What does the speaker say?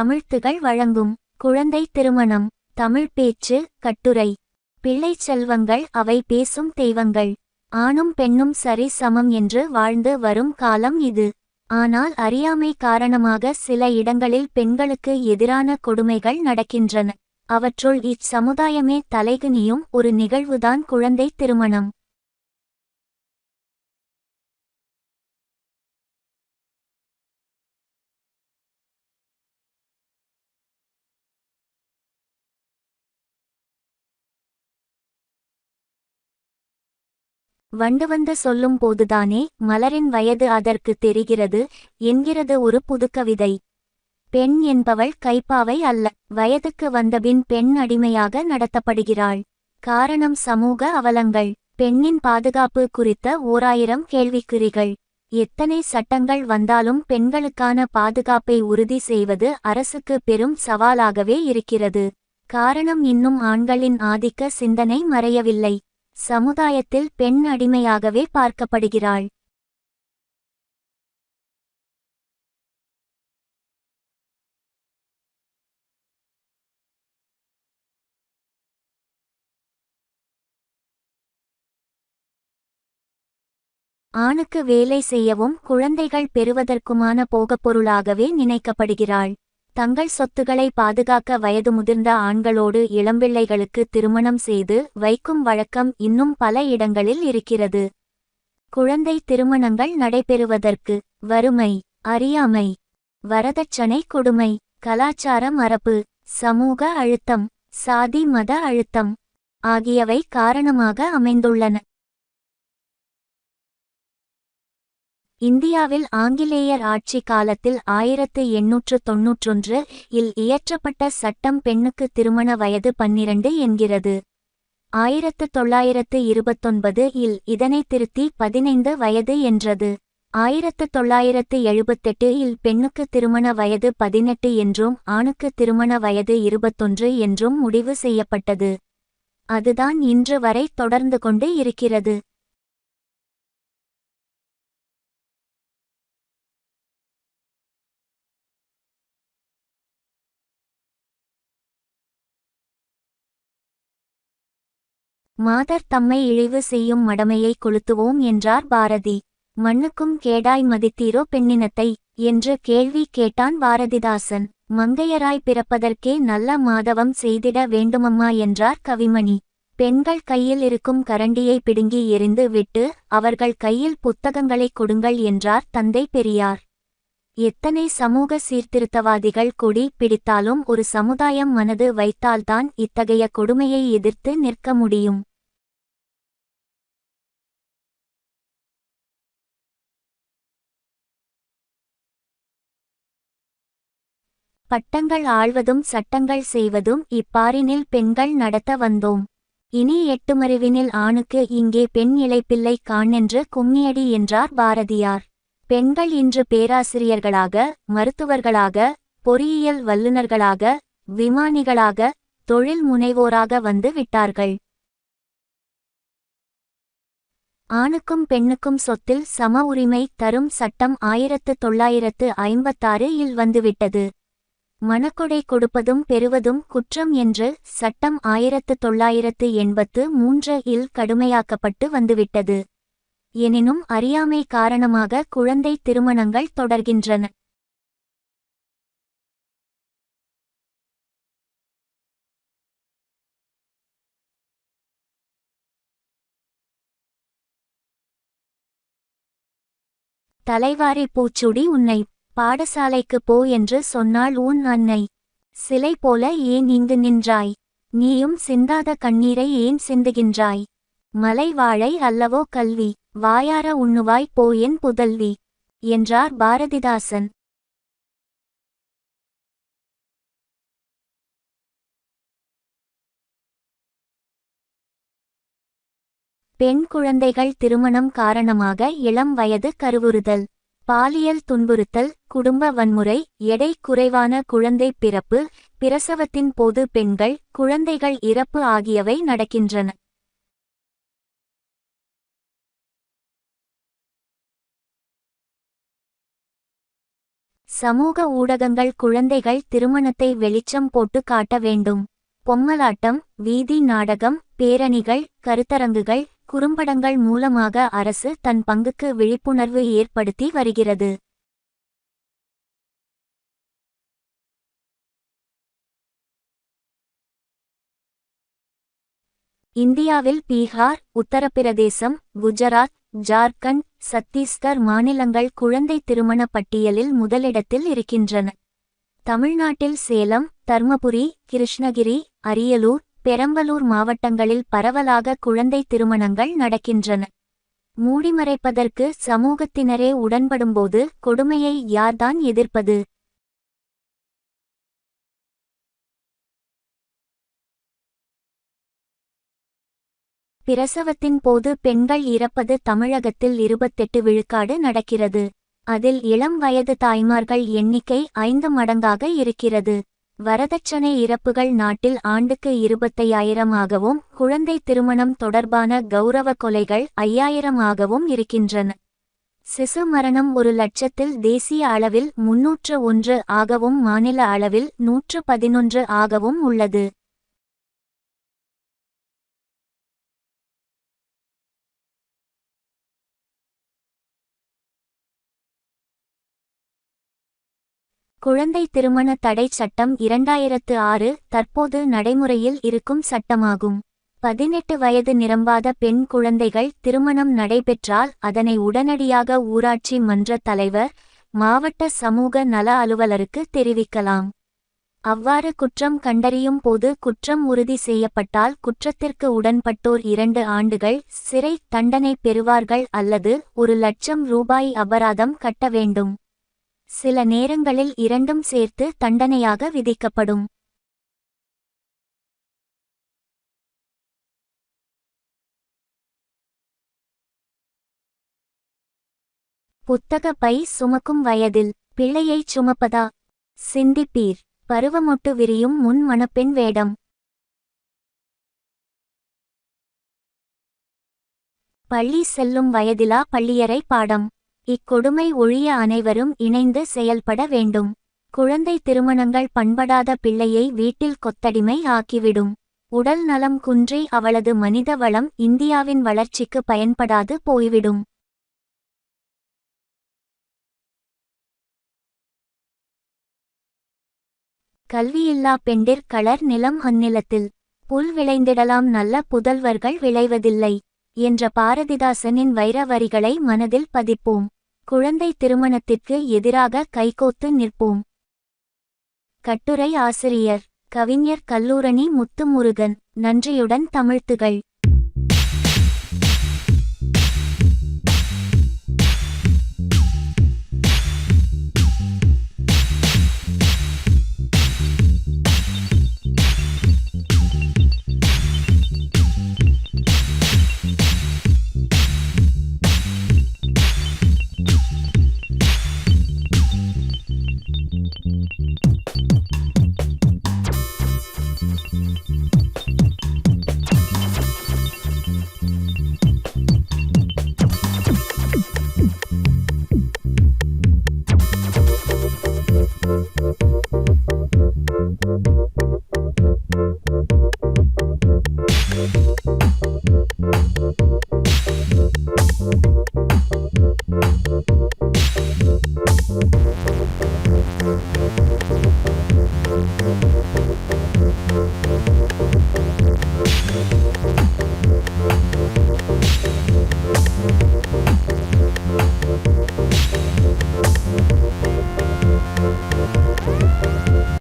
தமிழ்த்துகள் வழங்கும் குழந்தை திருமணம் தமிழ் பேச்சு கட்டுரை. பிள்ளைச் செல்வங்கள் அவை பேசும் தெய்வங்கள். ஆணும் பெண்ணும் சரி சமம் என்று வாழ்ந்து வரும் காலம் இது. ஆனால் அறியாமை காரணமாக சில இடங்களில் பெண்களுக்கு எதிரான கொடுமைகள் நடக்கின்றன. அவற்றுள் இச்சமுதாயமே தலைகுனியும் ஒரு நிகழ்வுதான் குழந்தை திருமணம். வண்டு வந்து சொல்லும் போதுதானே மலரின் வயது அதற்கு தெரிகிறது என்கிறது ஒரு புதுக்கவிதை. பெண் என்பவள் கைப்பாவை அல்ல. வயதுக்கு வந்தபின் பெண் அடிமையாக நடத்தப்படுகிறாள். காரணம் சமூக அவலங்கள். பெண்ணின் பாதுகாப்பு குறித்த ஓராயிரம் கேள்விக்குறிகள். எத்தனை சட்டங்கள் வந்தாலும் பெண்களுக்கான பாதுகாப்பை உறுதி செய்வது அரசுக்கு பெரும் சவாலாகவே இருக்கிறது. காரணம் இன்னும் ஆண்களின் ஆதிக்க சிந்தனை மறையவில்லை. சமுதாயத்தில் பெண் அடிமையாகவே பார்க்கப்படுகிறாள். ஆணுக்கு வேலை செய்யவும் குழந்தைகள் பெறுவதற்குமான போகப்பொருளாகவே நினைக்கப்படுகிறாள். தங்கள் சொத்துக்களை பாதுகாக்க வயது முதிர்ந்த ஆண்களோடு இளம்பிள்ளைகளுக்கு திருமணம் செய்து வைக்கும் வழக்கம் இன்னும் பல இடங்களில் இருக்கிறது. குழந்தை திருமணங்கள் நடைபெறுவதற்கு வறுமை அறியாமை வரதட்சணை கொடுமை கலாச்சார மரபு சமூக அழுத்தம் சாதி மத அழுத்தம் ஆகியவை காரணமாக அமைந்துள்ளன. இந்தியாவில் ஆங்கிலேயர் ஆட்சி காலத்தில் ஆயிரத்து எண்ணூற்று தொன்னூற்றொன்று இல் இயற்றப்பட்ட சட்டம் பெண்ணுக்கு திருமண வயது பன்னிரண்டு என்கிறது. ஆயிரத்து தொள்ளாயிரத்து இருபத்தொன்பது இல் இதனை திருத்தி பதினைந்து வயது என்றது. ஆயிரத்து தொள்ளாயிரத்து எழுபத்தெட்டு இல் பெண்ணுக்கு திருமண வயது பதினெட்டு என்றும் ஆணுக்கு திருமண வயது இருபத்தொன்று என்றும் முடிவு செய்யப்பட்டது. அதுதான் இன்று வரை தொடர்ந்து கொண்டு இருக்கிறது. மாதர் தம்மை இழிவு செய்யும் மடமையை கொளுத்துவோம் என்றார் பாரதி. மண்ணுக்கும் கேடாய் மதித்தீரோ பெண்ணினத்தை? என்று கேள்வி கேட்டான் பாரதிதாசன். மங்கையராய் பிறப்பதற்கே நல்ல மாதவம் செய்திட வேண்டுமம்மா என்றார் கவிமணி. பெண்கள் கையில் இருக்கும் கரண்டியை பிடுங்கி எறிந்து விட்டு அவர்கள் கையில் புத்தகங்களை கொடுங்கள் என்றார் தந்தை பெரியார். எத்தனை சமூக சீர்திருத்தவாதிகள் கொடி பிடித்தாலும் ஒரு சமுதாயம் மனது வைத்தால்தான் இத்தகைய கொடுமையை எதிர்த்து நிற்க முடியும். பட்டங்கள் ஆழ்வதும் சட்டங்கள் செய்வதும் இப்பாரினில் பெண்கள் நடத்த வந்தோம். இனி எட்டுமறிவினில் ஆணுக்கு இங்கே பெண் இழைப்பிள்ளை காணென்று கும்மியடி என்றார் பாரதியார். பெண்கள் இன்று பேராசிரியர்களாக மருத்துவர்களாக பொறியியல் வல்லுநர்களாக விமானிகளாக தொழில் முனைவோராக வந்து விட்டார்கள். ஆணுக்கும் பெண்ணுக்கும் சொத்தில் சம உரிமை தரும் சட்டம் ஆயிரத்து தொள்ளாயிரத்து ஐம்பத்தாறு இல் வந்துவிட்டது. மணக்கொடை கொடுப்பதும் பெறுவதும் குற்றம் என்று சட்டம் ஆயிரத்து தொள்ளாயிரத்து எண்பத்து மூன்று இல் கடுமையாக்கப்பட்டு வந்துவிட்டது. எனினும் அறியாமை காரணமாக குழந்தை திருமணங்கள் தொடர்கின்றன. தலைவாரி பூச்சுடி உன்னை பாடசாலைக்கு போ என்று சொன்னாள் உன் அன்னை. சிலை போல ஏன் இங்கு நின்றாய்? நீயும் சிந்தாத கண்ணீரை ஏன் சிந்துகின்றாய்? மலை வாழை அல்லவோ கல்வி வாயார உண்ணுவாய் போ என் புதல்வி என்றார் பாரதிதாசன். பெண் குழந்தைகள் திருமணம் காரணமாக இளம் வயது கருவுறுதல். பாலியல் துன்புறுத்தல் குடும்ப வன்முறை எடை குறைவான குழந்தை பிறப்பு பிரசவத்தின் போது பெண்கள் குழந்தைகள் இறப்பு ஆகியவை நடக்கின்றன. சமூக ஊடகங்கள் குழந்தைகள் திருமணத்தை வெளிச்சம் போட்டு காட்ட வேண்டும். பொம்மலாட்டம் வீதி நாடகம் பேரணிகள் கருத்தரங்குகள் குறும்படங்கள் மூலமாக அரசு தன் பங்குக்கு விழிப்புணர்வு ஏற்படுத்தி வருகிறது. இந்தியாவில் பீகார் உத்தரப்பிரதேசம் குஜராத் ஜார்க்கண்ட் சத்தீஸ்கர் மாநிலங்கள் குழந்தை திருமண பட்டியலில் முதலிடத்தில் இருக்கின்றன. தமிழ்நாட்டில் சேலம் தர்மபுரி கிருஷ்ணகிரி அரியலூர் பெரம்பலூர் மாவட்டங்களில் பரவலாக குழந்தை திருமணங்கள் நடக்கின்றன. மூடிமறைப்பதற்கு சமூகத்தினரே உடன்படும்போது கொடுமையை யார்தான் எதிர்ப்பது? பிரசவத்தின் போது பெண்கள் இறப்பது தமிழகத்தில் இருபத்தெட்டு விழுக்காடு நடக்கிறது. அதில் இளம் வயது தாய்மார்கள் எண்ணிக்கை ஐந்து மடங்காக இருக்கிறது. வரதட்சணை இறப்புகள் நாட்டில் ஆண்டுக்கு இருபத்தையாயிரம் ஆகவும் குழந்தை திருமணம் தொடர்பான கௌரவ கொலைகள் ஐயாயிரம் ஆகவும் இருக்கின்றன. சிசு மரணம் ஒரு லட்சத்தில் தேசிய அளவில் முன்னூற்று ஒன்று ஆகவும் மாநில அளவில் நூற்று பதினொன்று ஆகவும் உள்ளது. குழந்தை திருமண தடை சட்டம் இரண்டாயிரத்து ஆறு தற்போது நடைமுறையில் இருக்கும் சட்டமாகும். பதினெட்டு வயது நிரம்பாத பெண் குழந்தைகள் திருமணம் நடைபெற்றால் அதனை உடனடியாக ஊராட்சி மன்ற தலைவர் மாவட்ட சமூக நல அலுவலருக்கு தெரிவிக்கலாம். அவ்வாறு குற்றம் கண்டறியும் போது குற்றம் உறுதி செய்யப்பட்டால் குற்றத்திற்கு உடன்பட்டோர் இரண்டு ஆண்டுகள் சிறை தண்டனை பெறுவார்கள் அல்லது ஒரு லட்சம் ரூபாய் அபராதம் கட்ட வேண்டும். சில நேரங்களில் இரண்டும் சேர்த்து தண்டனையாக விதிக்கப்படும். புத்தக பை சுமக்கும் வயதில் பிள்ளையைச் சுமப்பதா? சிந்திப்பீர். பருவமொட்டு விரியும் முன் மணப்பெண் வேடம். பள்ளி செல்லும் வயதிலா பள்ளியறை பாடம்? இக்கொடுமை ஒழிய அனைவரும் இணைந்து செயல்பட வேண்டும். குழந்தை திருமணங்கள் பண்படாத பிள்ளையை வீட்டில் கொத்தடிமை ஆக்கிவிடும். உடல் நலம் குன்றி அவளது மனித வளம் இந்தியாவின் வளர்ச்சிக்கு பயன்படாது போய்விடும். கல்வியில்லா பெண்டிற் களர் நிலம் அந்நிலத்தில் புல் விளைந்திடலாம் நல்ல புதல்வர்கள் விளைவதில்லை. என்ற பாரதிதாசனின் வைர வரிகளை மனதில் பதிப்போம். குழந்தை திருமணத்திற்கு எதிராக கைகோத்து நிற்போம். கட்டுரை ஆசிரியர் கவிஞர் கல்லூரணி முத்துமுருகன் நன்றியுடன் தமிழ்த்துகள்.